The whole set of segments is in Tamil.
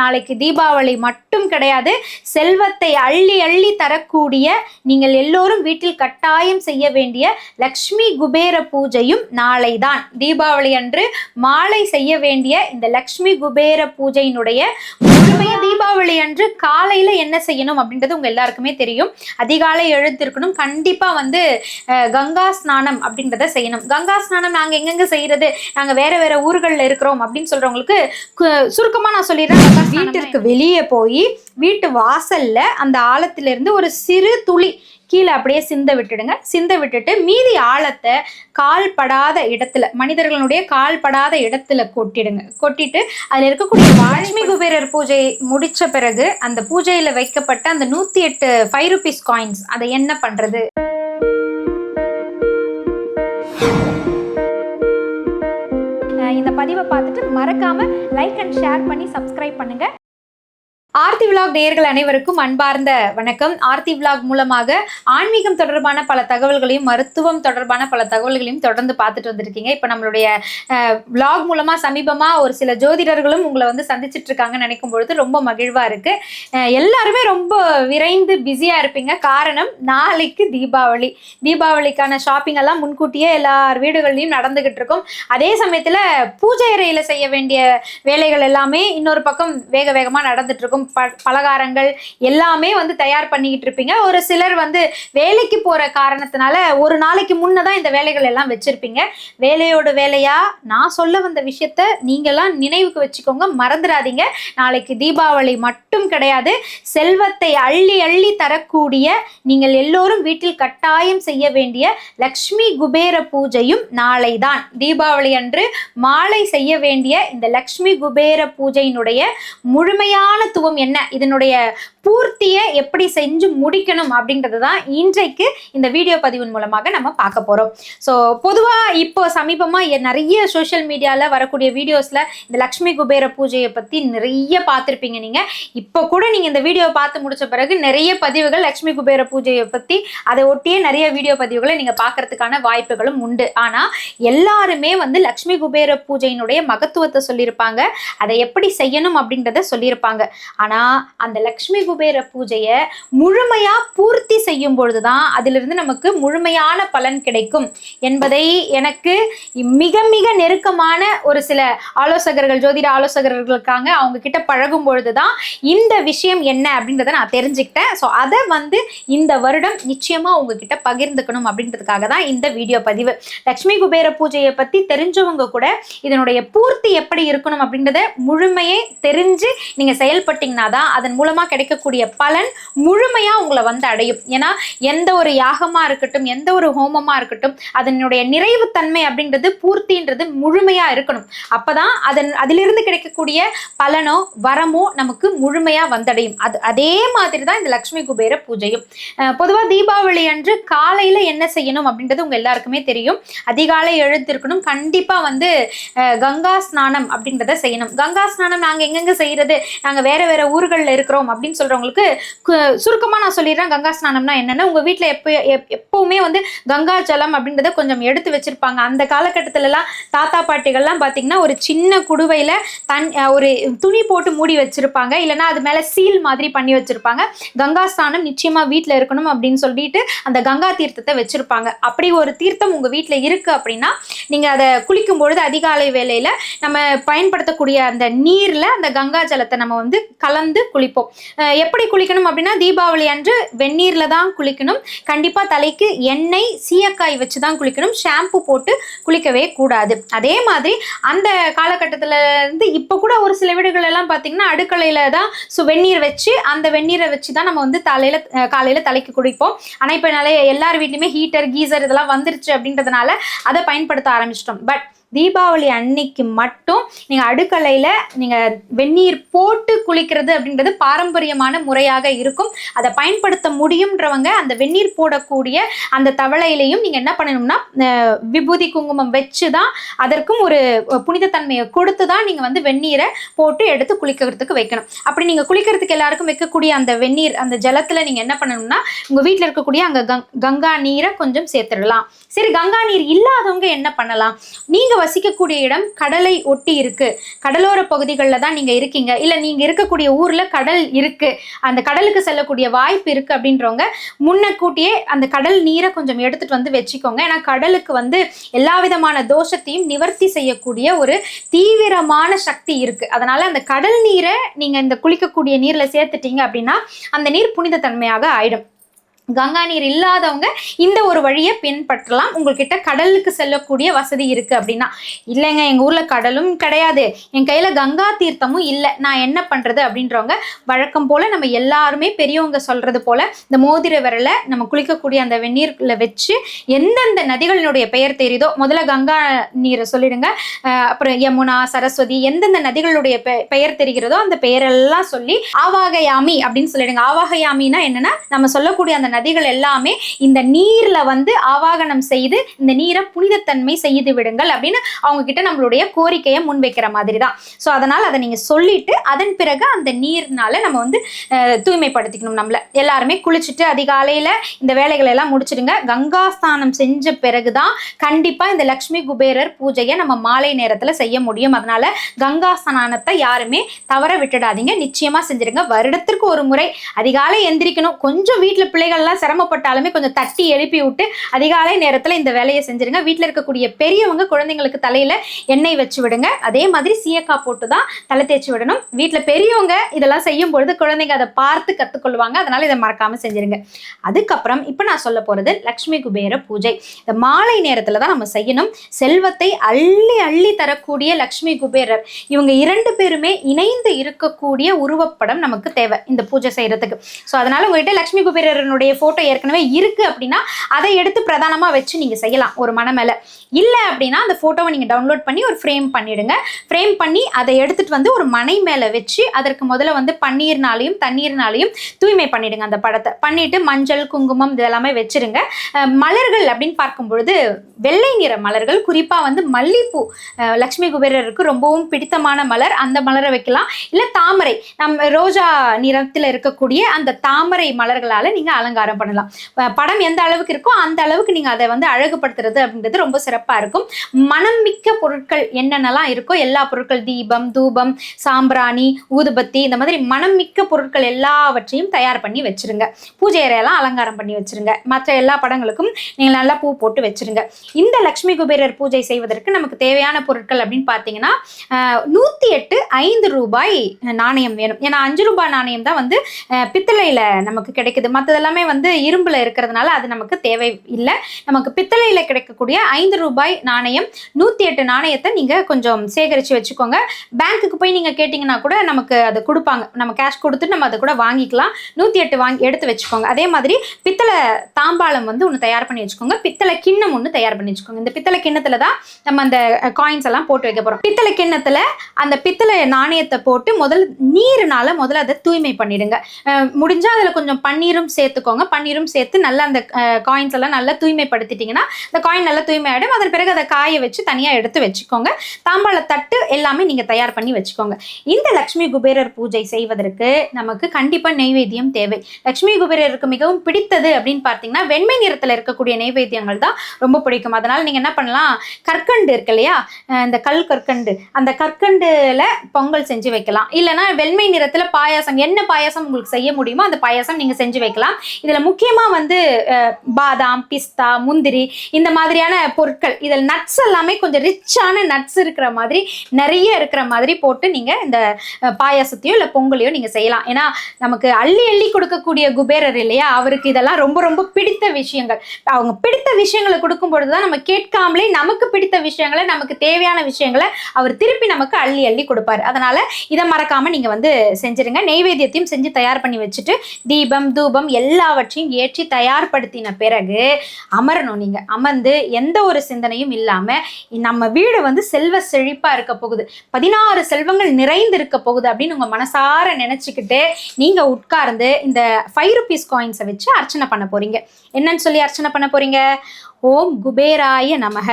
நாளைக்கு தீபாவளி மட்டும் கிடையாது செல்வத்தை அள்ளி அள்ளி தரக்கூடிய நீங்கள் எல்லோரும் வீட்டில் கட்டாயம் செய்ய வேண்டிய லக்ஷ்மி குபேர பூஜையும் நாளை தான் தீபாவளி அன்று மாலை செய்ய வேண்டிய இந்த லக்ஷ்மி குபேர பூஜையினுடைய தீபாவளி அன்று காலையில என்ன செய்யணும் அப்படின்றது உங்க எல்லாருக்குமே தெரியும். அதிகாலை எழுந்திருக்கணும். கண்டிப்பா வந்து அஹ், கங்கா ஸ்நானம் அப்படின்றத செய்யணும். கங்கா ஸ்நானம் நாங்க எங்கெங்க செய்யறது? நாங்க வேற வேற ஊர்கள்ல இருக்கிறோம் அப்படின்னு சொல்றவங்களுக்கு சுருக்கமா நான் சொல்லிடுறேன். வீட்டிற்கு வெளியே போய் வீட்டு வாசல்ல அந்த ஆழத்துல இருந்து ஒரு சிறு துளி கீழே அப்படியே சிந்த விட்டுடுங்க. சிந்த விட்டுட்டு மீதி ஆழத்தை கால் படாத இடத்துல மனிதர்களுடைய கால் படாத இடத்துல கொட்டிடுங்க. கொட்டிட்டு அதில் இருக்கக்கூடிய வால்மீகி குபேரர் பூஜை முடிச்ச பிறகு அந்த பூஜையில வைக்கப்பட்ட அந்த நூத்தி எட்டு ஃபைவ் ருபீஸ் காயின்ஸ் அதை என்ன பண்றது? இந்த பதிவை பார்த்துட்டு மறக்காம லைக் அண்ட் ஷேர் பண்ணி சப்ஸ்கிரைப் பண்ணுங்க. ஆர்த்தி விலாக் நேயர்கள் அனைவருக்கும் அன்பார்ந்த வணக்கம். ஆர்த்தி விலாக் மூலமாக ஆன்மீகம் தொடர்பான பல தகவல்களையும் மருத்துவம் தொடர்பான பல தகவல்களையும் தொடர்ந்து பார்த்துட்டு வந்திருக்கீங்க. இப்போ நம்மளுடைய விலாக் மூலமாக சமீபமாக ஒரு சில ஜோதிடர்களும் உங்களை வந்து சந்திச்சுட்டு இருக்காங்கன்னு நினைக்கும் பொழுது ரொம்ப மகிழ்வாக இருக்குது எல்லாருமே ரொம்ப விரைந்து பிஸியாக இருப்பீங்க. காரணம் நாளைக்கு தீபாவளி. தீபாவளிக்கான ஷாப்பிங் எல்லாம் முன்கூட்டியே எல்லார் வீடுகள்லையும் நடந்துக்கிட்டு இருக்கும். அதே சமயத்தில் பூஜை அறையில் செய்ய வேண்டிய வேலைகள் எல்லாமே இன்னொரு பக்கம் வேக வேகமாக நடந்துட்டு இருக்கும். ப பலகாரங்கள் எல்லாமே வந்து தயார் பண்ணிக்கிட்டு இருப்பீங்க. ஒரு சிலர் வந்து வேலைக்கு போற காரணத்தினால ஒரு நாளைக்கு முன்னதான் இந்த வேலைகள் எல்லாம் வச்சிருப்பீங்க. வேலையோட வேலையா? நான் சொல்ல வந்த விஷயத்த நீங்களாம் நினைவுக்கு வச்சுக்கோங்க. மறந்துடாதீங்க. நாளைக்கு தீபாவளி மட்டும் கிடையாது. செல்வத்தை அள்ளி அள்ளி தரக்கூடிய நீங்கள் எல்லோரும் வீட்டில் கட்டாயம் செய்ய வேண்டிய லக்ஷ்மி குபேர பூஜையும் நாளை தான். தீபாவளி அன்று மாலை செய்ய வேண்டிய இந்த லக்ஷ்மி குபேர பூஜையினுடைய முழுமையான துவம் என்ன? இதனுடைய பூர்த்தியை எப்படி செஞ்சு முடிக்கணும் அப்படின்றது தான் இன்றைக்கு இந்த வீடியோ பதிவின் மூலமாக நம்ம பார்க்க போகிறோம் ஸோ பொதுவாக இப்போ சமீபமாக நிறைய சோஷியல் மீடியாவில் வரக்கூடிய வீடியோஸில் இந்த லக்ஷ்மி குபேர பூஜையை பற்றி நிறைய பார்த்துருப்பீங்க நீங்கள் இப்போ கூட நீங்கள் இந்த வீடியோவை பார்த்து முடிச்ச பிறகு நிறைய பதிவுகள் லக்ஷ்மி குபேர பூஜையை பற்றி அதை ஒட்டியே நிறைய வீடியோ பதிவுகளை நீங்கள் பார்க்கறதுக்கான வாய்ப்புகளும் உண்டு. ஆனால் எல்லாருமே வந்து லக்ஷ்மி குபேர பூஜையினுடைய மகத்துவத்தை சொல்லியிருப்பாங்க. அதை எப்படி செய்யணும் அப்படின்றத சொல்லியிருப்பாங்க. ஆனால் அந்த லக்ஷ்மி குபேர பூஜையை முழுமையா பூர்த்தி செய்யும் பொழுதுதான் அதிலிருந்து நமக்கு முழுமையான பலன் கிடைக்கும் என்பதை எனக்கு மிக மிக நெருக்கமான ஒரு சில ஆலோசகர்கள் ஜோதிட ஆலோசகர்கள் இருக்காங்க. அவங்க கிட்ட பழகும் பொழுதுதான் இந்த விஷயம் என்ன அப்படின்றத நான் தெரிஞ்சுக்கிட்டேன். ஸோ அதை வந்து இந்த வருடம் நிச்சயமா உங்ககிட்ட பகிர்ந்துக்கணும் அப்படின்றதுக்காக தான் இந்த வீடியோ பதிவு. லக்ஷ்மி குபேர பூஜையை பத்தி தெரிஞ்சவங்க கூட இதனுடைய பூர்த்தி எப்படி இருக்கணும் அப்படின்றத முழுமையே தெரிஞ்சு நீங்க செயல்பட்டீங்கன்னா தான் அதன் மூலமா இருக்கக்கூடிய பலன் முழுமையா உங்களை வந்து அடையும். ஏன்னா எந்த ஒரு யாகமா இருக்கட்டும் எந்த ஒரு ஹோமமா இருக்கட்டும் அதனுடைய நிறைவு தன்மை அப்படின்றது பூர்த்தின்றது முழுமையா இருக்கணும். அப்பதான் அதன் அதிலிருந்து கிடைக்கக்கூடிய பலனோ வரமோ நமக்கு முழுமையா வந்தடையும். அது அதே மாதிரி தான் இந்த லக்ஷ்மி குபேர பூஜையும். பொதுவாக தீபாவளி அன்று காலையில என்ன செய்யணும் அப்படின்றது உங்க எல்லாருக்குமே தெரியும். அதிகாலை எழுந்திருக்கணும். கண்டிப்பா வந்து கங்கா ஸ்நானம் அப்படின்றத செய்யணும். கங்கா ஸ்நானம் நாங்க எங்கெங்க செய்யறது? நாங்க வேற வேற ஊர்களில் இருக்கிறோம் அப்படின்னு சொல்லி கு- சுருக்கமா நான் சொல்லிடுறேன். கங்கா ஸ்நானம்னா என்னன்னா உங்க வீட்ல எப்போ எப்- எப்பவுமே வந்து கங்கா ஜலம் அப்படின்றத கொஞ்சம் எடுத்து வச்சிருப்பாங்க. அந்த காலகட்டத்துல எல்லாம் தாத்தா பாட்டிகள்லாம் பாத்தீங்கன்னா ஒரு சின்ன குடுவையில தன் ஒரு துணி போட்டு மூடி வச்சிருப்பாங்க. இல்லைன்னா அது மேல சீல் மாதிரி பண்ணி வச்சிருப்பாங்க. கங்கா ஸ்நானம் நிச்சயமா வீட்டில் இருக்கணும் அப்படின்னு சொல்லிட்டு அந்த கங்கா தீர்த்தத்தை வச்சிருப்பாங்க. அப்படி ஒரு தீர்த்தம் உங்க வீட்டில் இருக்கு அப்படின்னா நீங்க அதை குளிக்கும் பொழுது அதிகாலை வேலையில் நம்ம பயன்படுத்தக்கூடிய அந்த நீர்ல அந்த கங்கா ஜலத்தை நம்ம வந்து கலந்து குளிப்போம். எப்படி குளிக்கணும் அப்படின்னா தீபாவளி அன்று வெந்நீரில் தான் குளிக்கணும். கண்டிப்பாக தலைக்கு எண்ணெய் சீயக்காய் வச்சு தான் குளிக்கணும். ஷாம்பு போட்டு குளிக்கவே கூடாது. அதே மாதிரி அந்த காலகட்டத்தில் இருந்து இப்போ கூட ஒரு சில வீடுகள் எல்லாம் பார்த்தீங்கன்னா அடுக்கலையில் தான் ஸோ வெந்நீர் வச்சு அந்த வெந்நீரை வச்சு தான் நம்ம வந்து தலையில் காலையில் தலைக்கு குளிப்போம் ஆனால் இப்போ நிறைய எல்லார் வீட்லையுமே ஹீட்டர் கீசர் இதெல்லாம் வந்துருச்சு அப்படின்றதுனால அதை பயன்படுத்த ஆரம்பிச்சிட்டோம். பட் தீபாவளி அன்னைக்கு மட்டும் நீங்கள் அடுக்கலையில் நீங்கள் வெந்நீர் போட்டு குளிக்கிறது அப்படின்றது பாரம்பரியமான முறையாக இருக்கும். அதை பயன்படுத்த முடியுன்றவங்க அந்த வெந்நீர் போடக்கூடிய அந்த தவளையிலையும் நீங்கள் என்ன பண்ணணும்னா விபூதி குங்குமம் வச்சு தான் அதற்கும் ஒரு புனிதத்தன்மையை கொடுத்து தான் நீங்கள் வந்து வெந்நீரை போட்டு எடுத்து குளிக்கிறதுக்கு வைக்கணும். அப்படி நீங்கள் குளிக்கிறதுக்கு எல்லாருக்கும் வைக்கக்கூடிய அந்த வெந்நீர் அந்த ஜலத்தில் நீங்கள் என்ன பண்ணணும்னா உங்கள் வீட்டில் இருக்கக்கூடிய அங்கே கங் கங்கா நீரை கொஞ்சம் சேர்த்துடலாம். சரி கங்கா நீர் இல்லாதவங்க என்ன பண்ணலாம்? நீங்கள் வசிக்கக்கூடிய இடம் கடலை ஒட்டி இருக்கு. கடலோர பகுதிகளில் தான் நீங்க இருக்கீங்க. இல்ல நீங்க இருக்கக்கூடிய ஊர்ல கடல் இருக்கு. அந்த கடலுக்கு செல்லக்கூடிய வாய்ப்பு இருக்கு அப்படின்றவங்க முன்னக்கூட்டியே அந்த கடல் நீரை கொஞ்சம் எடுத்துட்டு வந்து வச்சுக்கோங்க. ஏன்னா கடலுக்கு வந்து எல்லா விதமான தோஷத்தையும் நிவர்த்தி செய்யக்கூடிய ஒரு தீவிரமான சக்தி இருக்கு. அதனால அந்த கடல் நீரை நீங்க இந்த குளிக்கக்கூடிய நீர்ல சேர்த்துட்டீங்க அப்படின்னா அந்த நீர் புனித தன்மையாக ஆயிடும். கங்கா நீர் இல்லாதவங்க இந்த ஒரு வழியை பின்பற்றலாம். உங்கள்கிட்ட கடலுக்கு செல்லக்கூடிய வசதி இருக்குது அப்படின்னா இல்லைங்க எங்கள் ஊரில் கடலும் கிடையாது. என் கையில் கங்கா தீர்த்தமும் இல்லை. நான் என்ன பண்ணுறது அப்படின்றவங்க வழக்கம் போல் நம்ம எல்லாருமே பெரியவங்க சொல்கிறது போல் இந்த மோதிர விரலை நம்ம குளிக்கக்கூடிய அந்த வெந்நீரில் வச்சு எந்தெந்த நதிகளினுடைய பெயர் தெரியுதோ முதல்ல கங்கா நீரை சொல்லிடுங்க. அப்புறம் யமுனா சரஸ்வதி எந்தெந்த நதிகளுடைய பெ- பெயர் தெரிகிறதோ அந்த பெயரெல்லாம் சொல்லி ஆவாகயாமி அப்படின்னு சொல்லிடுங்க. ஆவாகயாமின்னா என்னென்னா நம்ம சொல்லக்கூடிய அந்த நதிகள் எல்லாமே இந்த நீர்ல வந்து ஆவாகனம் செய்து இந்த நீரை புனிதத்தன்மை செய்து விடுங்கள் அப்படின்னு அவங்க கிட்ட நம்மளுடைய கோரிக்கையை முன்வைக்கிற மாதிரி தான் ஸோ அதனால் அதை நீங்கள் சொல்லிட்டு அதன் பிறகு அந்த நீர்னால நம்ம வந்து தூய்மைப்படுத்திக்கணும் நம்மள. எல்லாருமே குளிச்சுட்டு அதிகாலையில் இந்த வேலைகளை எல்லாம் முடிச்சிடுங்க. கங்கா ஸ்நானம் செஞ்ச பிறகுதான் கண்டிப்பாக இந்த லக்ஷ்மி குபேரர் பூஜையை நம்ம மாலை நேரத்தில் செய்ய முடியும். அதனால கங்கா ஸ்நானத்தை யாருமே தவற விட்டுடாதீங்க. நிச்சயமாக செஞ்சிருங்க வருடத்திற்கு ஒரு முறை அதிகாலை எந்திரிக்கணும். கொஞ்சம் வீட்டில் பிள்ளைகள் பெண்கள்லாம் சிரமப்பட்டாலுமே கொஞ்சம் தட்டி எழுப்பி விட்டு அதிகாலை நேரத்தில் இந்த வேலையை செஞ்சுருங்க. வீட்டில் இருக்கக்கூடிய பெரியவங்க குழந்தைங்களுக்கு தலையில் எண்ணெய் வச்சு விடுங்க. அதே மாதிரி சீயக்காய் போட்டு தான் தலை தேய்ச்சி விடணும். வீட்டில் பெரியவங்க இதெல்லாம் செய்யும் பொழுது குழந்தைங்க அதை பார்த்து கற்றுக்கொள்வாங்க அதனால் இதை மறக்காமல் செஞ்சுருங்க. அதுக்கப்புறம் இப்போ நான் சொல்ல போகிறது லக்ஷ்மி குபேர பூஜை. இந்த மாலை நேரத்தில் தான் நம்ம செய்யணும். செல்வத்தை அள்ளி அள்ளி தரக்கூடிய லக்ஷ்மி குபேரர். இவங்க இரண்டு பேருமே இணைந்து இருக்கக்கூடிய உருவப்படம் நமக்கு தேவை இந்த பூஜை செய்கிறதுக்கு ஸோ அதனால் உங்கள்கிட்ட லக்ஷ்மி குபேரனுடைய ஃபோட்டோ ஏற்கனவே இருக்குது அப்படின்னா அதை எடுத்து பிரதானமாக வச்சு நீங்கள் செய்யலாம் ஒரு மன மேலே. இல்லை அப்படின்னா அந்த ஃபோட்டோவை நீங்கள் டவுன்லோட் பண்ணி ஒரு ஃப்ரேம் பண்ணிடுங்க. ஃப்ரேம் பண்ணி அதை எடுத்துட்டு வந்து ஒரு மனை மேலே வச்சு அதற்கு முதல்ல வந்து பன்னீர்னாலையும் தண்ணீர்னாலையும் தூய்மை பண்ணிவிடுங்க அந்த படத்தை. பண்ணிவிட்டு மஞ்சள் குங்குமம் இதெல்லாமே வச்சிருங்க. மலர்கள் அப்படின்னு பார்க்கும்பொழுது வெள்ளை நிற மலர்கள் குறிப்பாக வந்து மல்லிப்பூ லக்ஷ்மி குபேரருக்கு ரொம்பவும் பிடித்தமான மலர். அந்த மலரை வைக்கலாம். இல்லை தாமரை. நம்ம ரோஜா நிறத்தில் இருக்கக்கூடிய அந்த தாமரை மலர்களால் நீங்கள் அலங்காரம் பண்ணலாம். படம் எந்த அளவுக்கு இருக்கோ அந்த அளவுக்கு நீங்கள் அதை வந்து அழகுபடுத்துறது அப்படின்றது ரொம்ப சிறப்பாக இருக்கும். மனம் மிக்க பொருட்கள் என்னென்னலாம் இருக்கோ எல்லா பொருட்கள் தீபம் தூபம் சாம்பிராணி ஊதுபத்தி இந்த மாதிரி மனம் மிக்க பொருட்கள் எல்லாவற்றையும் தயார் பண்ணி வச்சிருங்க. பூஜை அறையெல்லாம் அலங்காரம் பண்ணி வச்சிருங்க. மற்ற எல்லா படங்களுக்கும் நீங்கள் நல்லா பூ போட்டு வச்சிருங்க. இந்த லக்ஷ்மி குபேரர் பூஜை செய்வதற்கு நமக்கு தேவையான பொருட்கள் அப்படின்னு பார்த்தீங்கன்னா நூற்றி எட்டு ஐந்து ரூபாய் நாணயம் வேணும். ஏன்னா அஞ்சு ரூபாய் நாணயம் தான் வந்து பித்தளையில் நமக்கு கிடைக்குது. மற்றதெல்லாமே வந்து இரும்புல இருக்கிறதுனால அது நமக்கு தேவை இல்லை. நமக்கு பித்தளையில கிடைக்கக்கூடிய ஐந்து ரூபாய் நாணயம் நூற்றி எட்டு நாணயத்தை நீங்கள் கொஞ்சம் சேகரித்து வச்சுக்கோங்க. பேங்க்குக்கு போய் நீங்கள் கேட்டிங்கன்னா கூட நமக்கு அதை கொடுப்பாங்க. நம்ம கேஷ் கொடுத்துட்டு நம்ம அதை கூட வாங்கிக்கலாம். நூற்றி எட்டு வாங்கி எடுத்து வச்சுக்கோங்க. அதே மாதிரி பித்தளை தாம்பாளம் வந்து ஒன்று தயார் பண்ணி வச்சுக்கோங்க. பித்தளை கிண்ணம் ஒன்று தயார் பண்ணி வச்சுக்கோங்க. இந்த பித்தளை கிண்ணத்துல தான் நம்ம அந்த காயின்ஸ் எல்லாம் போட்டு வைக்க போகிறோம் பித்தளை கிண்ணத்துல அந்த பித்தளை நாணயத்தை போட்டு முதல் நீர்னால முதல்ல அதை தூய்மை பண்ணிடுங்க. முடிஞ்சால் முடிஞ்சா அதில் கொஞ்சம் பன்னீரும் சேர்த்துக்கோங்க. பன்னீரும் சேர்த்து நல்லா அந்த காயின்ஸ் எல்லாம் நல்லா தூய்மைப்படுத்திட்டீங்கன்னா அந்த காயின் நல்லா தூய்மை ஆகிடும் அதன் பிறகு அதை காய வச்சு தனியாக எடுத்து வச்சுக்கோங்க. தாம்பாள தட்டு எல்லாமே நீங்கள் தயார் பண்ணி வச்சுக்கோங்க. இந்த லக்ஷ்மி குபேரர் பூஜை செய்வதற்கு நமக்கு கண்டிப்பாக நெய்வேத்தியம் தேவை. லக்ஷ்மி குபேரருக்கு மிகவும் பிடித்தது அப்படின்னு பார்த்தீங்கன்னா வெண்மை நிறத்தில் இருக்கக்கூடிய நெய்வேத்தியங்கள் தான் ரொம்ப பிடிக்கும். அதனால் நீங்கள் என்ன பண்ணலாம்? கற்கண்டு இருக்கு இல்லையா? இந்த கல் கற்கண்டு. அந்த கற்கண்டுல பொங்கல் செஞ்சு வைக்கலாம். இல்லைன்னா வெண்மை நிறத்தில் பாயாசம் என்ன பாயாசம் உங்களுக்கு செய்ய முடியுமோ அந்த பாயாசம் நீங்கள் செஞ்சு வைக்கலாம். இதில் முக்கியமாக வந்து பாதாம் பிஸ்தா முந்திரி இந்த மாதிரியான பொருட்கள் இதில் நட்ஸ் எல்லாமே கொஞ்சம் ரிச்சான நட்ஸ் இருக்கிற மாதிரி நிறைய இருக்கிற மாதிரி போட்டு நீங்கள் இந்த பாயாசத்தையோ இல்லை பொங்கலையோ நீங்கள் செய்யலாம். ஏன்னா நமக்கு அள்ளி அள்ளி கொடுக்கக்கூடிய குபேரர் இல்லையா? அவருக்கு இதெல்லாம் ரொம்ப ரொம்ப பிடித்த விஷயங்கள். அவங்க பிடித்த விஷயங்களை கொடுக்கும் பொழுது தான் நம்ம கேட்காமலே நமக்கு பிடித்த விஷயங்களை நமக்கு தேவையான விஷயங்களை அவர் திருப்பி நமக்கு அள்ளி அள்ளி கொடுப்பாரு. அதனால இதை மறக்காம நீங்க வந்து செஞ்சிருங்க. நெய்வேத்தியத்தையும் செஞ்சு தயார் பண்ணி வச்சுட்டு தீபம் தூபம் எல்லா எல்லாவற்றையும் ஏற்றி தயார்படுத்தின பிறகு அமரணும் நீங்கள் அமர்ந்து எந்த ஒரு சிந்தனையும் இல்லாமல் நம்ம வீடு வந்து செல்வ செழிப்பாக இருக்க போகுது. பதினாறு செல்வங்கள் நிறைந்து இருக்க போகுது அப்படின்னு உங்கள் மனசார நினச்சிக்கிட்டு நீங்கள் உட்கார்ந்து இந்த ஃபைவ் ருபீஸ் காயின்ஸை வச்சு அர்ச்சனை பண்ண போகிறீங்க என்னன்னு சொல்லி அர்ச்சனை பண்ண போகிறீங்க ஓம் குபேராய நமக.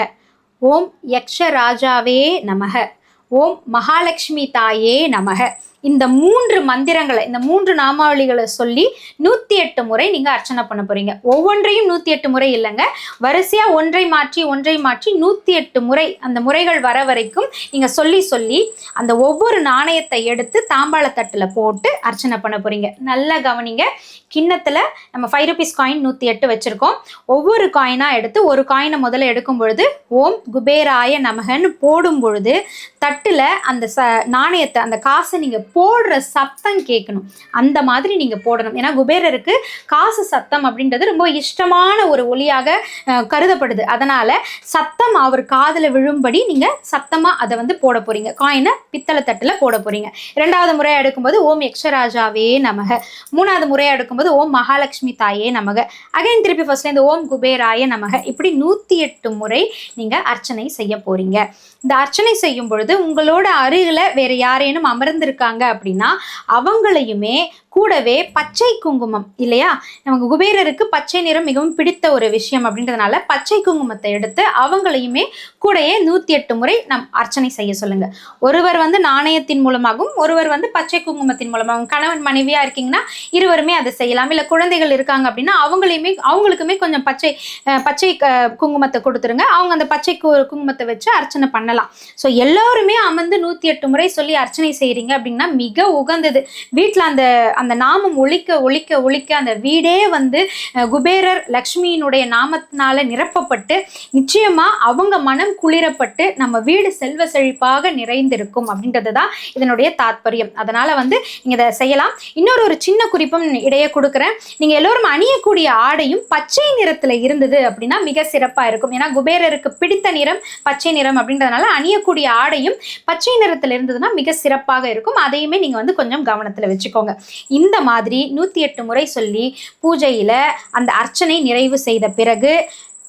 ஓம் யக்ஷராஜாவே நமக. ஓம் மகாலட்சுமி தாயே நமக. இந்த மூன்று மந்திரங்களை இந்த மூன்று நாமாவளிகளை சொல்லி நூத்தி எட்டு முறை நீங்க அர்ச்சனை பண்ண போறீங்க. ஒவ்வொன்றையும் நூத்தி எட்டு முறை இல்லைங்க. வரிசையா ஒன்றை மாற்றி ஒன்றை மாற்றி நூத்தி எட்டு முறை அந்த முறைகள் வர வரைக்கும் நீங்க சொல்லி சொல்லி அந்த ஒவ்வொரு நாணயத்தை எடுத்து தாம்பாளத்தட்டில் போட்டு அர்ச்சனை பண்ண போறீங்க. நல்லா கவனிங்க. கிண்ணத்துல நம்ம ஃபைவ் ருபீஸ் காயின் நூத்தி எட்டு வச்சிருக்கோம். ஒவ்வொரு காயினா எடுத்து ஒரு காயினை முதல்ல எடுக்கும் பொழுது ஓம் குபேராய நமகன்னு போடும் பொழுது தட்டுல அந்த ச நாணயத்தை அந்த காசை நீங்க போடுற சத்தம் கேட்கணும். அந்த மாதிரி நீங்கள் போடணும். ஏன்னா குபேரருக்கு காசு சத்தம் அப்படின்றது ரொம்ப இஷ்டமான ஒரு ஒலியாக கருதப்படுது. அதனால் சத்தம் அவர் காதில் விழும்படி நீங்கள் சத்தமாக அதை வந்து போட போறீங்க. காயினை பித்தளை தட்டில் போட போகிறீங்க இரண்டாவது முறையாக எடுக்கும்போது ஓம் யக்ஷராஜாவே நமக. மூணாவது முறையாக எடுக்கும்போது ஓம் மகாலட்சுமி தாயே நமக. அகைன் திருப்பி ஃபர்ஸ்ட்ல இந்த ஓம் குபேராய நமக. இப்படி நூற்றி எட்டு முறை நீங்கள் அர்ச்சனை செய்ய போகிறீங்க இந்த அர்ச்சனை செய்யும் பொழுது உங்களோட அருகில் வேறு யாரேனும் அமர்ந்திருக்காங்க அப்படின்னா அவங்களையுமே கூடவே பச்சை குங்குமம் இல்லையா? நமக்கு குபேரருக்கு பச்சை நிறம் மிகவும் பிடித்த ஒரு விஷயம் அப்படின்றதுனால பச்சை குங்குமத்தை எடுத்து அவங்களையுமே கூடயே நூற்றி எட்டு முறை நம் அர்ச்சனை செய்ய சொல்லுங்க. ஒருவர் வந்து நாணயத்தின் மூலமாகவும் ஒருவர் வந்து பச்சை குங்குமத்தின் மூலமாகவும் கணவன் மனைவியா இருக்கீங்கன்னா இருவருமே அதை செய்யலாம். இல்லை குழந்தைகள் இருக்காங்க அப்படின்னா அவங்களையுமே அவங்களுக்குமே கொஞ்சம் பச்சை பச்சை குங்குமத்தை கொடுத்துருங்க. அவங்க அந்த பச்சை கு- குங்குமத்தை வச்சு அர்ச்சனை பண்ணலாம். ஸோ எல்லாருமே அமர்ந்து நூற்றி எட்டு முறை சொல்லி அர்ச்சனை செய்கிறீங்க அப்படின்னா மிக உகந்தது. வீட்டில் அந்த அந்த நாமம் ஒழிக்க ஒழிக்க ஒழிக்க அந்த வீடே வந்து குபேரர் லக்ஷ்மியினுடைய நாமத்தினால நிரப்பப்பட்டு நிச்சயமா அவங்க மனம் குளிரப்பட்டு நம்ம வீடு செல்வ செழிப்பாக நிறைந்திருக்கும் அப்படின்றது தான் இதனுடைய தாத்பரியம். அதனால வந்து நீங்க இதை செய்யலாம். இன்னொரு ஒரு சின்ன குறிப்பும் இடையே கொடுக்குறேன். நீங்க எல்லோரும் அணியக்கூடிய ஆடையும் பச்சை நிறத்துல இருந்தது அப்படின்னா மிக சிறப்பா இருக்கும். ஏன்னா குபேரருக்கு பிடித்த நிறம் பச்சை நிறம் அப்படின்றதுனால அணியக்கூடிய ஆடையும் பச்சை நிறத்துல இருந்ததுன்னா மிக சிறப்பாக இருக்கும். அதையுமே நீங்க வந்து கொஞ்சம் கவனத்துல வச்சுக்கோங்க. இந்த மாதிரி நூற்றி எட்டு முறை சொல்லி பூஜையில் அந்த அர்ச்சனை நிறைவு செய்த பிறகு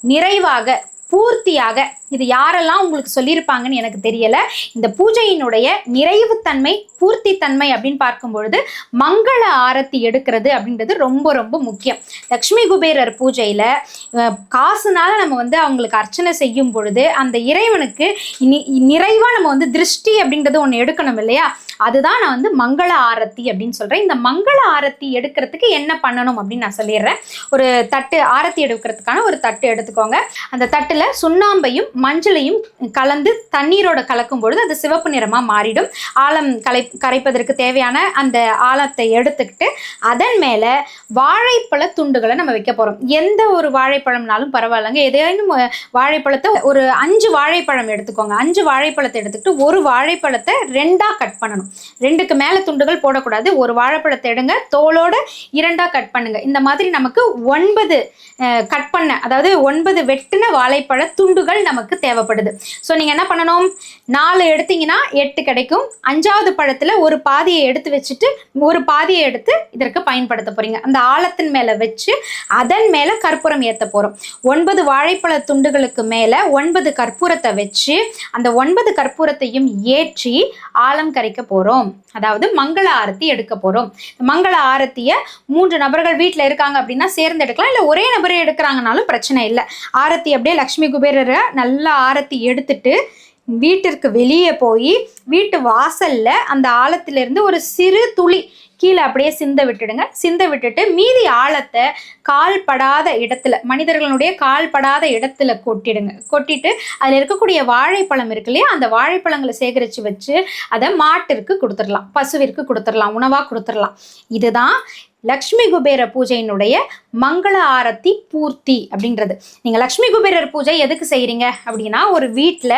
நிறைவாக பூர்த்தியாக இது யாரெல்லாம் உங்களுக்கு சொல்லியிருப்பாங்கன்னு எனக்கு தெரியல. இந்த பூஜையினுடைய நிறைவுத்தன்மை பூர்த்தி தன்மை அப்படின்னு பார்க்கும் பொழுது மங்கள ஆரத்தி எடுக்கிறது அப்படின்றது ரொம்ப ரொம்ப முக்கியம். லக்ஷ்மி குபேரர் பூஜையில் காசுனால நம்ம வந்து அவங்களுக்கு அர்ச்சனை செய்யும் பொழுது அந்த இறைவனுக்கு நிறைவாக நம்ம வந்து திருஷ்டி அப்படின்றது ஒன்று எடுக்கணும் இல்லையா? அதுதான் நான் வந்து மங்கள ஆரத்தி அப்படின்னு சொல்கிறேன் இந்த மங்கள ஆரத்தி எடுக்கிறதுக்கு என்ன பண்ணணும் அப்படின்னு நான் சொல்லிடுறேன். ஒரு தட்டு ஆரத்தி எடுக்கிறதுக்கான ஒரு தட்டு எடுத்துக்கோங்க. அந்த தட்டில் சுண்ணாம்பையும் மஞ்சளையும் கலந்து தண்ணீரோட கலக்கும் பொழுது அது சிவப்பு நிறமாக மாறிடும். ஆழம் கலை கரைப்பதற்கு தேவையான அந்த ஆழத்தை எடுத்துக்கிட்டு அதன் மேலே வாழைப்பழ துண்டுகளை நம்ம வைக்க போகிறோம் எந்த ஒரு வாழைப்பழம்னாலும் பரவாயில்லைங்க. ஏதேனும் வாழைப்பழத்தை ஒரு அஞ்சு வாழைப்பழம் எடுத்துக்கோங்க. அஞ்சு வாழைப்பழத்தை எடுத்துக்கிட்டு ஒரு வாழைப்பழத்தை ரெண்டாக கட் பண்ணணும். ரெண்டுக்கு மேலே துண்டுகள் போடக்கூடாது. ஒரு வாழைப்பழத்தை எடுங்க. தோலோட இரண்டாக கட் பண்ணுங்க. இந்த மாதிரி நமக்கு ஒன்பது கட் பண்ண அதாவது ஒன்பது வெட்டின வாழைப்பழ துண்டுகள் நமக்கு தேவைப்படுது. ஸோ நீங்கள் என்ன பண்ணணும்? நாலு எடுத்தீங்கன்னா எட்டு கிடைக்கும். அஞ்சாவது பழத்தில் ஒரு பாதியை எடுத்து வச்சுட்டு ஒரு பாதியை எடுத்து இதற்கு பயன்படுத்த போறீங்க. அந்த ஆழத்தின் மேலே வச்சு அதன் மேலே கற்பூரம் ஏற்ற போகிறோம் ஒன்பது வாழைப்பழ துண்டுகளுக்கு மேலே ஒன்பது கற்பூரத்தை வச்சு அந்த ஒன்பது கற்பூரத்தையும் ஏற்றி ஆழம் கரைக்க போறோம். அதாவது மங்கள ஆரத்தி எடுக்க போறோம். மங்கள ஆரத்தியை மூன்று நபர்கள் வீட்டில் இருக்காங்க அப்படின்னா சேர்ந்து எடுக்கலாம். இல்லை ஒரே நபரே எடுக்கிறாங்கனாலும் பிரச்சனை இல்லை. ஆரத்தி அப்படியே லக்ஷ்மி குபேரரை நல்லா ஆரத்தி எடுத்துட்டு வீட்டிற்கு வெளியே போய் வீட்டு வாசல்ல அந்த ஆழத்திலிருந்து ஒரு சிறு துளி கீழே அப்படியே சிந்த விட்டுடுங்க. சிந்த விட்டுட்டு மீதி ஆழத்தை கால் படாத இடத்துல மனிதர்களுடைய கால் படாத இடத்துல கொட்டிடுங்க. கொட்டிட்டு அதில் இருக்கக்கூடிய வாழைப்பழம் இருக்கு இல்லையா? அந்த வாழைப்பழங்களை சேகரித்து வச்சு அதை மாட்டிற்கு கொடுத்துடலாம் பசுவிற்கு கொடுத்துடலாம் உணவாக கொடுத்துடலாம். இதுதான் லக்ஷ்மி குபேர பூஜையினுடைய மங்கள ஆரத்தி பூர்த்தி அப்படின்றது. நீங்கள் லக்ஷ்மி குபேரர் பூஜை எதுக்கு செய்கிறீங்க அப்படின்னா ஒரு வீட்டில்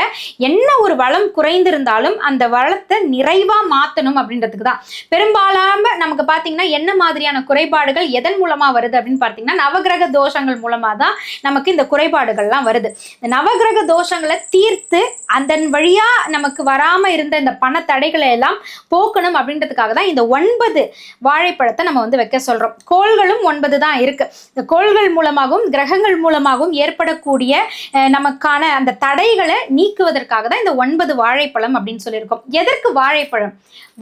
என்ன ஒரு வளம் குறைந்திருந்தாலும் அந்த வளத்தை நிறைவாக மாற்றணும் அப்படின்றதுக்கு தான். பெரும்பாலாம நமக்கு பார்த்தீங்கன்னா என்ன மாதிரியான குறைபாடுகள் எதன் மூலமாக வருது அப்படின்னு பார்த்தீங்கன்னா நவகிரக தோஷங்கள் மூலமாக தான் நமக்கு இந்த குறைபாடுகள்லாம் வருது. இந்த நவகிரக தோஷங்களை தீர்த்து அதன் வழியாக நமக்கு வராமல் இருந்த இந்த பண தடைகளை எல்லாம் போக்கணும் அப்படின்றதுக்காக தான் இந்த ஒன்பது வாழைப்பழத்தை நம்ம வந்து வைக்க சொல்கிறோம் கோள்களும் ஒன்பது தான் இருக்கு. இந்த கோள்கள் மூலமாகவும் கிரகங்கள் மூலமாகவும் ஏற்படக்கூடிய நமக்கான அந்த தடைகளை நீக்குவதற்காக தான் இந்த ஒன்பது வாழைப்பழம் அப்படின்னு சொல்லியிருக்கோம். எதற்கு வாழைப்பழம்?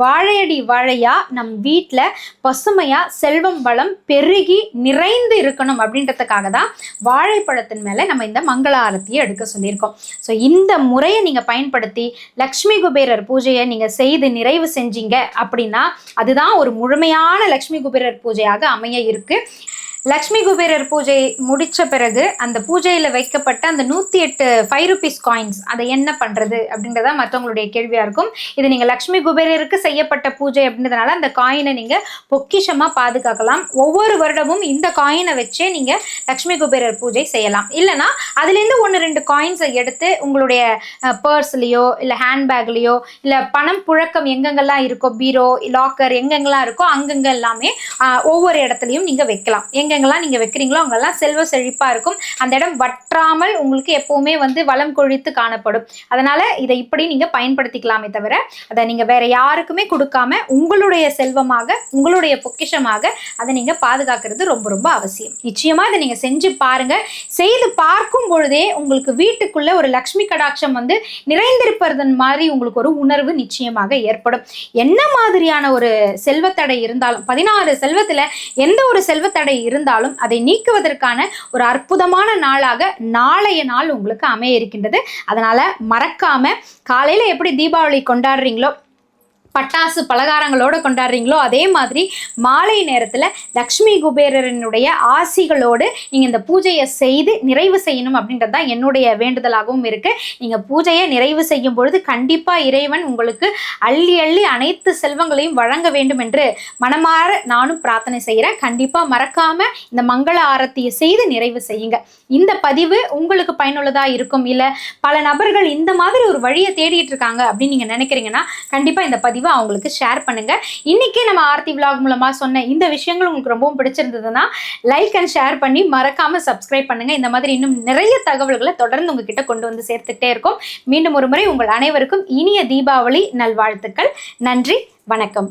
வாழையடி வாழையா நம் வீட்டில் பசுமையா செல்வம் வளம் பெருகி நிறைந்து இருக்கணும் அப்படின்றதுக்காக தான் வாழைப்பழத்தின் மேலே நம்ம இந்த மங்கள ஆரத்தியை எடுக்க சொல்லியிருக்கோம். ஸோ இந்த முறையை நீங்கள் பயன்படுத்தி லக்ஷ்மி குபேரர் பூஜையை நீங்கள் செய்து நிறைவு செஞ்சீங்க அப்படின்னா அதுதான் ஒரு முழுமையான லக்ஷ்மி குபேரர் பூஜையாக அமைய இருக்கு. லக்ஷ்மி குபேரர் பூஜை முடிச்ச பிறகு அந்த பூஜையில் வைக்கப்பட்ட அந்த நூற்றி எட்டு ஃபைவ் ருபீஸ் காயின்ஸ் அதை என்ன பண்ணுறது அப்படின்றதா மற்றவங்களுடைய கேள்வியாக இருக்கும். இது நீங்கள் லக்ஷ்மி குபேரருக்கு செய்யப்பட்ட பூஜை அப்படின்றதுனால அந்த காயினை நீங்கள் பொக்கிஷமாக பாதுகாக்கலாம். ஒவ்வொரு வருடமும் இந்த காயினை வச்சே நீங்கள் லக்ஷ்மி குபேரர் பூஜை செய்யலாம். இல்லைனா அதுலேருந்து ஒன்று ரெண்டு காயின்ஸை எடுத்து உங்களுடைய பர்ஸ்லேயோ இல்லை ஹேண்ட்பேக்லேயோ இல்லை பணம் புழக்கம் எங்கெங்கெல்லாம் இருக்கோ பீரோ லாக்கர் எங்கெங்கெல்லாம் இருக்கோ அங்கங்கே எல்லாமே ஒவ்வொரு இடத்துலையும் நீங்கள் வைக்கலாம். எங்கெங்கெல்லாம் நீங்கள் வைக்கிறீங்களோ அங்கெல்லாம் செல்வ செழிப்பாக இருக்கும். அந்த இடம் வற்றாமல் உங்களுக்கு எப்போவுமே வந்து வளம் கொழித்து காணப்படும். அதனால் இதை இப்படி நீங்கள் பயன்படுத்திக்கலாமே தவிர அதை நீங்கள் வேற யாருக்குமே கொடுக்காம உங்களுடைய செல்வமாக உங்களுடைய பொக்கிஷமாக அதை நீங்கள் பாதுகாக்கிறது ரொம்ப ரொம்ப அவசியம். நிச்சயமாக இதை நீங்கள் செஞ்சு பாருங்க. செய்து பார்க்கும் பொழுதே உங்களுக்கு வீட்டுக்குள்ளே ஒரு லக்ஷ்மி கடாட்சம் வந்து நிறைந்திருப்பதன் மாதிரி உங்களுக்கு ஒரு உணர்வு நிச்சயமாக ஏற்படும். என்ன மாதிரியான ஒரு செல்வத்தடை இருந்தாலும் பதினாறு செல்வத்தில் எந்த ஒரு செல்வத்தடை இருந்தாலும் இருந்தாலும் அதை நீக்குவதற்கான ஒரு அற்புதமான நாளாக நாளைய நாள் உங்களுக்கு அமைய இருக்கின்றது. அதனால மறக்காம காலையில எப்படி தீபாவளி கொண்டாடுறீங்களோ பட்டாசு பலகாரங்களோட கொண்டாடுறீங்களோ அதே மாதிரி மாலை நேரத்தில் லக்ஷ்மி குபேரனுடைய ஆசிகளோடு நீங்கள் இந்த பூஜையை செய்து நிறைவு செய்யணும் அப்படின்றது தான் என்னுடைய வேண்டுதலாகவும் இருக்குது நீங்கள் பூஜையை நிறைவு செய்யும் பொழுது கண்டிப்பாக இறைவன் உங்களுக்கு அள்ளி அள்ளி அனைத்து செல்வங்களையும் வழங்க வேண்டும் என்று மனமாற நானும் பிரார்த்தனை செய்கிறேன் கண்டிப்பாக மறக்காமல் இந்த மங்கள ஆரத்தியை செய்து நிறைவு செய்யுங்க. இந்த பதிவு உங்களுக்கு பயனுள்ளதாக இருக்கும் இல்லை பல நபர்கள் இந்த மாதிரி ஒரு வழியை தேடிட்டு இருக்காங்க அப்படின்னு நீங்கள் நினைக்கிறீங்கன்னா கண்டிப்பாக இந்த பதிவை அவங்களுக்கு ஷேர் பண்ணுங்க. இன்னைக்கு நம்ம ஆர்த்தி விலாக் மூலமாக சொன்ன இந்த விஷயங்கள் உங்களுக்கு ரொம்பவும் பிடிச்சிருந்ததுன்னா லைக் அண்ட் ஷேர் பண்ணி மறக்காம சப்ஸ்கிரைப் பண்ணுங்க. இந்த மாதிரி இன்னும் நிறைய தகவல்களை தொடர்ந்து உங்ககிட்ட கொண்டு வந்து சேர்த்துக்கிட்டே இருக்கும். மீண்டும் ஒரு முறை உங்கள் அனைவருக்கும் இனிய தீபாவளி நல்வாழ்த்துக்கள். நன்றி வணக்கம்.